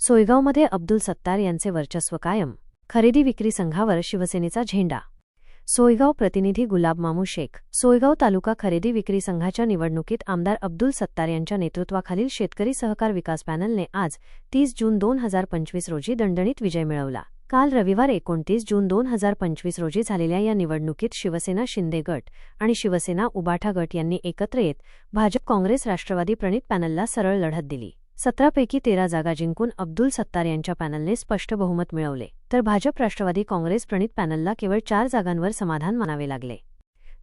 सोयगावमध्ये अब्दुल सत्तार यांचे वर्चस्व कायम. खरेदी विक्री संघावर शिवसेनेचा झेंडा. सोयगाव प्रतिनिधी गुलाब मामू शेख. सोयगाव तालुका खरेदी विक्री संघाच्या निवडणुकीत आमदार अब्दुल सत्तार यांच्या नेतृत्वाखालील शेतकरी सहकार विकास पॅनलने आज तीस जून दोन हजार पंचवीस रोजी दणदणीत विजय मिळवला. काल रविवार एकोणतीस जून दोन हजार पंचवीस रोजी झालेल्या या निवडणुकीत शिवसेना शिंदे गट आणि शिवसेना उबाठा गट यांनी एकत्र येत भाजप काँग्रेस राष्ट्रवादी प्रणित पॅनलला सरळ लढत दिली. सतरापैकी तेरा जागा जिंकून अब्दुल सत्तार यांच्या पॅनलने स्पष्ट बहुमत मिळवले तर भाजप राष्ट्रवादी काँग्रेस प्रणित पॅनलला केवळ चार जागांवर समाधान मानावे लागले.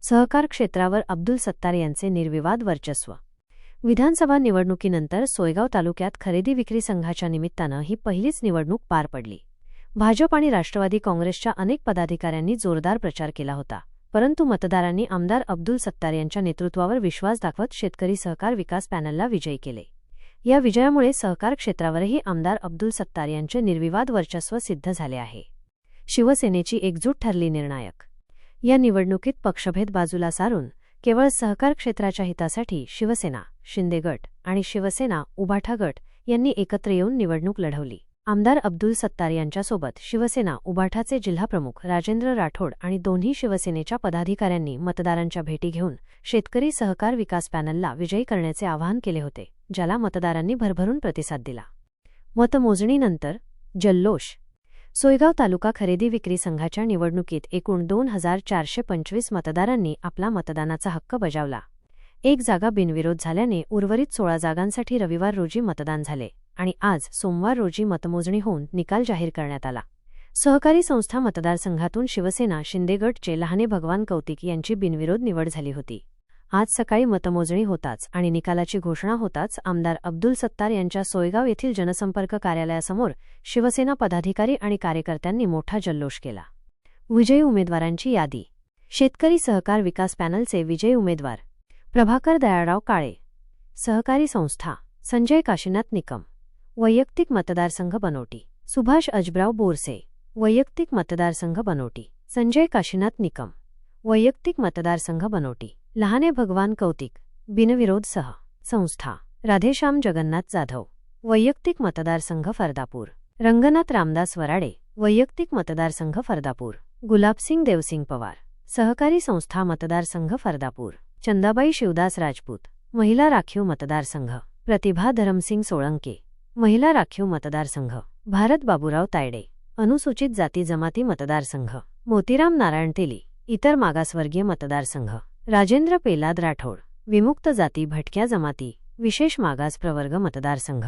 सहकार क्षेत्रावर अब्दुल सत्तार यांचे निर्विवाद वर्चस्व. विधानसभा निवडणुकीनंतर सोयगाव तालुक्यात खरेदी विक्री संघाच्या निमित्तानं ही पहिलीच निवडणूक पार पडली. भाजप आणि राष्ट्रवादी काँग्रेसच्या अनेक पदाधिकाऱ्यांनी जोरदार प्रचार केला होता परंतु मतदारांनी आमदार अब्दुल सत्तार यांच्या नेतृत्वावर विश्वास दाखवत शेतकरी सहकार विकास पॅनलला विजयी केले. या विजयामुळे सहकार क्षेत्रावरही आमदार अब्दुल सत्तार यांचे निर्विवाद वर्चस्व सिद्ध झाले आहे. शिवसेनेची एकजूट ठरली निर्णायक. या निवडणुकीत पक्षभेद बाजूला सारून केवळ सहकार क्षेत्राच्या हितासाठी शिवसेना शिंदे गट आणि शिवसेना उभाठा गट यांनी एकत्र येऊन निवडणूक लढवली. आमदार अब्दुल सत्तार यांच्यासोबत शिवसेना उबाठाचे जिल्हाप्रमुख राजेंद्र राठोड आणि दोन्ही शिवसेनेच्या पदाधिकाऱ्यांनी मतदारांच्या भेटी घेऊन शेतकरी सहकार विकास पॅनलला विजयी करण्याचे आवाहन केले होते ज्याला मतदारांनी भरभरून प्रतिसाद दिला. मतमोजणीनंतर जल्लोष. सोयगाव तालुका खरेदी विक्री संघाच्या निवडणुकीत एकूण दोन हजार चारशे पंचवीस मतदारांनी आपला मतदानाचा हक्क बजावला. एक जागा बिनविरोध झाल्याने उर्वरित सोळा जागांसाठी रविवार रोजी मतदान झाले. आणि आज सोमवार रोजी मतमोजणी होऊन निकाल जाहीर करण्यात आला. सहकारी संस्था मतदारसंघातून शिवसेना शिंदेगडचे लहाने भगवान कौतिक यांची बिनविरोध निवड झाली होती. आज सकाळी मतमोजणी होताच आणि निकालाची घोषणा होताच आमदार अब्दुल सत्तार यांच्या सोयगाव येथील जनसंपर्क कार्यालयासमोर शिवसेना पदाधिकारी आणि कार्यकर्त्यांनी मोठा जल्लोष केला. विजयी उमेदवारांची यादी. शेतकरी सहकार विकास पॅनलचे विजयी उमेदवार. प्रभाकर दयाळराव काळे. सहकारी संस्था. संजय काशीनाथ निकम. वैयक्तिक मतदारसंघ बनोटी. सुभाष अजबराव बोरसे. वैयक्तिक मतदारसंघ बनोटी. संजय काशीनाथ निकम. वैयक्तिक मतदारसंघ बनोटी. लहाने भगवान कौतिक. बिनविरोधसह संस्था. राधेश्याम जगन्नाथ जाधव. वैयक्तिक मतदारसंघ फरदापूर. रंगनाथ रामदास वराडे. वैयक्तिक मतदारसंघ फरदापूर. गुलाबसिंग देवसिंग पवार. सहकारी संस्था मतदारसंघ फरदापूर. चंदाबाई शिवदास राजपूत. महिला राखीव मतदारसंघ प्रतिभा धरमसिंग सोळंके. महिला राखीव मतदारसंघ भारत बाबूराव तायडे अनुसूचित जाती जमाती मतदारसंघ मोतीराम नारायण तेली इतर मागासवर्गीय मतदारसंघ राजेंद्र पेलाद राठोड विमुक्त जाती भटक्या जमाती विशेष मागास प्रवर्ग मतदारसंघ.